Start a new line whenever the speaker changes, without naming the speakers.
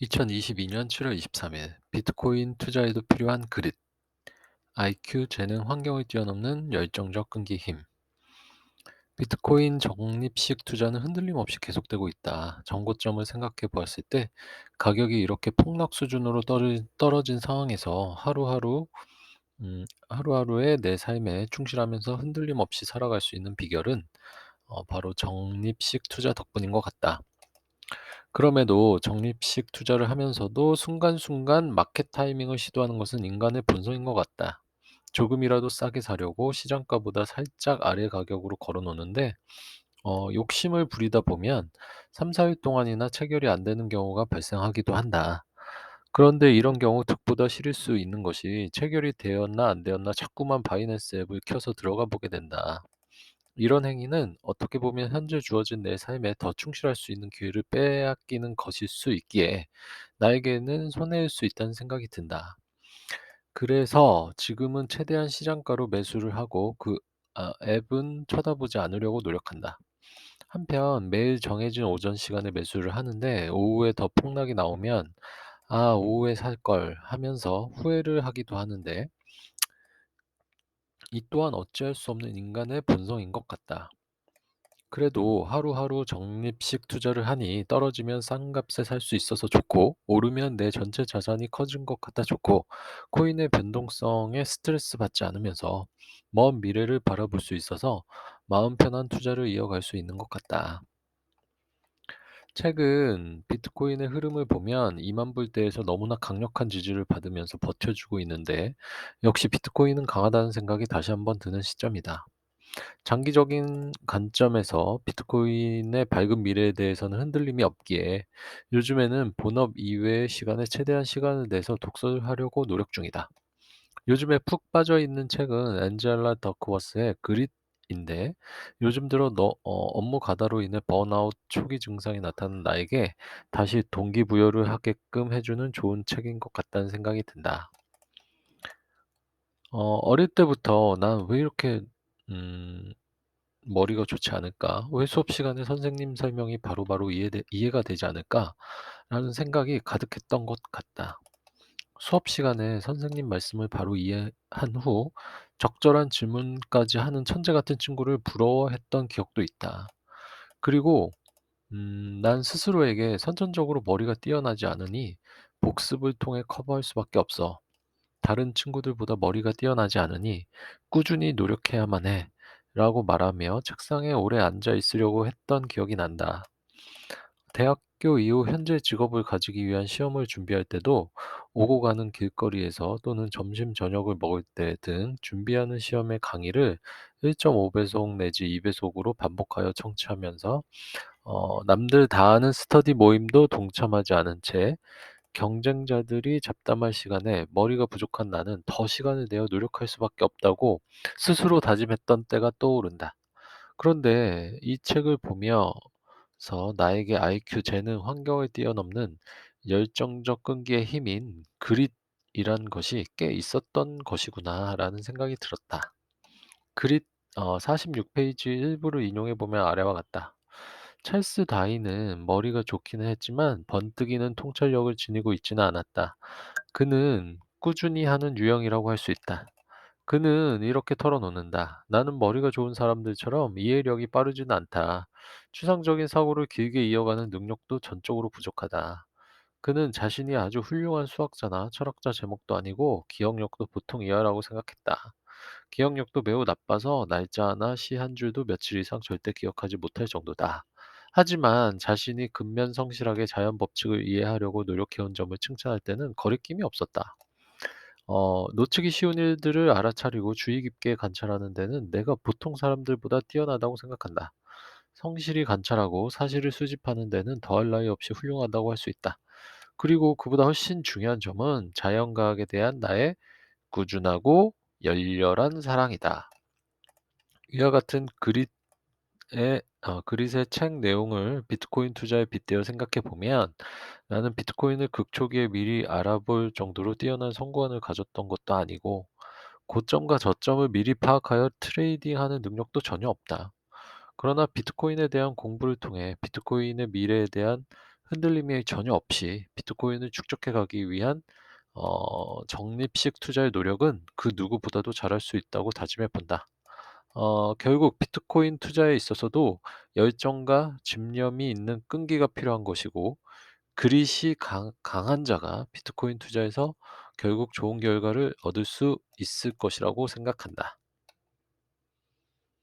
2022년 7월 23일 비트코인 투자에도 필요한 그릿, IQ, 재능, 환경을 뛰어넘는 열정적 끈기 힘. 비트코인 적립식 투자는 흔들림 없이 계속되고 있다. 정고점을 생각해 보았을 때 가격이 이렇게 폭락 수준으로 떨어- 떨어진 상황에서 하루하루 음, 하루하루의 내 삶에 충실하면서 흔들림 없이 살아갈 수 있는 비결은 어, 바로 적립식 투자 덕분인 것 같다. 그럼에도 적립식 투자를 하면서도 순간순간 마켓 타이밍을 시도하는 것은 인간의 본성인 것 같다. 조금이라도 싸게 사려고 시장가보다 살짝 아래 가격으로 걸어 놓는데 어, 욕심을 부리다 보면 3, 4일 동안이나 체결이 안 되는 경우가 발생하기도 한다. 그런데 이런 경우 득보다 실일 수 있는 것이 체결이 되었나 안 되었나 자꾸만 바이낸스 앱을 켜서 들어가 보게 된다. 이런 행위는 어떻게 보면 현재 주어진 내 삶에 더 충실할 수 있는 기회를 빼앗기는 것일 수 있기에 나에게는 손해일 수 있다는 생각이 든다. 그래서 지금은 최대한 시장가로 매수를 하고 그 아, 앱은 쳐다보지 않으려고 노력한다. 한편 매일 정해진 오전 시간에 매수를 하는데 오후에 더 폭락이 나오면 아, 오후에 살 걸 하면서 후회를 하기도 하는데 이 또한 어찌할 수 없는 인간의 본성인 것 같다. 그래도 하루하루 적립식 투자를 하니 떨어지면 싼 값에 살 수 있어서 좋고 오르면 내 전체 자산이 커진 것 같아 좋고 코인의 변동성에 스트레스 받지 않으면서 먼 미래를 바라볼 수 있어서 마음 편한 투자를 이어갈 수 있는 것 같다. 최근 비트코인의 흐름을 보면 2만 불대에서 너무나 강력한 지지를 받으면서 버텨주고 있는데 역시 비트코인은 강하다는 생각이 다시 한번 드는 시점이다. 장기적인 관점에서 비트코인의 밝은 미래에 대해서는 흔들림이 없기에 요즘에는 본업 이외의 시간에 최대한 시간을 내서 독서를 하려고 노력 중이다. 요즘에 푹 빠져 있는 책은 앤젤라 더크워스의 그릿 인데 요즘 들어 너, 어, 업무 가다로 인해 번아웃 초기 증상이 나타난 나에게 다시 동기부여를 하게끔 해 주는 좋은 책인 것 같다는 생각이 든다. 어, 어릴 때부터 난 왜 이렇게 음, 머리가 좋지 않을까? 왜 수업 시간에 선생님 설명이 바로바로 이해되, 이해가 되지 않을까? 라는 생각이 가득했던 것 같다. 수업 시간에 선생님 말씀을 바로 이해한 후 적절한 질문까지 하는 천재 같은 친구를 부러워했던 기억도 있다. 그리고 음, 난 스스로에게 선천적으로 머리가 뛰어나지 않으니 복습을 통해 커버할 수밖에 없어. 다른 친구들보다 머리가 뛰어나지 않으니 꾸준히 노력해야만 해. 라고 말하며 책상에 오래 앉아 있으려고 했던 기억이 난다. 대학 교 이후 현재 직업을 가지기 위한 시험을 준비할 때도 오고 가는 길거리에서 또는 점심 저녁을 먹을 때 등 준비하는 시험의 강의를 1.5배속 내지 2배속으로 반복하여 청취하면서 어, 남들 다 하는 스터디 모임도 동참하지 않은 채 경쟁자들이 잡담할 시간에 머리가 부족한 나는 더 시간을 내어 노력할 수밖에 없다고 스스로 다짐했던 때가 떠오른다. 그런데 이 책을 보며 서 나에게 IQ, 재능, 환경을 뛰어넘는 열정적 끈기의 힘인 그릿이란 것이 꽤 있었던 것이구나라는 생각이 들었다. 그릿 어, 46 페이지 일부를 인용해 보면 아래와 같다. 찰스 다이는 머리가 좋기는 했지만 번뜩이는 통찰력을 지니고 있지는 않았다. 그는 꾸준히 하는 유형이라고 할 수 있다. 그는 이렇게 털어놓는다. 나는 머리가 좋은 사람들처럼 이해력이 빠르지는 않다. 추상적인 사고를 길게 이어가는 능력도 전적으로 부족하다. 그는 자신이 아주 훌륭한 수학자나 철학자 제목도 아니고 기억력도 보통 이하라고 생각했다. 기억력도 매우 나빠서 날짜나 시 한 줄도 며칠 이상 절대 기억하지 못할 정도다. 하지만 자신이 근면 성실하게 자연 법칙을 이해하려고 노력해온 점을 칭찬할 때는 거리낌이 없었다. 어, 놓치기 쉬운 일들을 알아차리고 주의 깊게 관찰하는 데는 내가 보통 사람들보다 뛰어나다고 생각한다. 성실히 관찰하고 사실을 수집하는 데는 더할 나위 없이 훌륭하다고 할 수 있다. 그리고 그보다 훨씬 중요한 점은 자연과학에 대한 나의 꾸준하고 열렬한 사랑이다. 이와 같은 그릿의 어, 그릿의 책 내용을 비트코인 투자에 빗대어 생각해 보면 나는 비트코인을 극초기에 미리 알아볼 정도로 뛰어난 성공을 가졌던 것도 아니고 고점과 저점을 미리 파악하여 트레이딩하는 능력도 전혀 없다. 그러나 비트코인에 대한 공부를 통해 비트코인의 미래에 대한 흔들림이 전혀 없이 비트코인을 축적해 가기 위한 어 적립식 투자의 노력은 그 누구보다도 잘할 수 있다고 다짐해 본다. 어 결국 비트코인 투자에 있어서도 열정과 집념이 있는 끈기가 필요한 것이고 그릿이 강 강한 자가 비트코인 투자에서 결국 좋은 결과를 얻을 수 있을 것이라고 생각한다.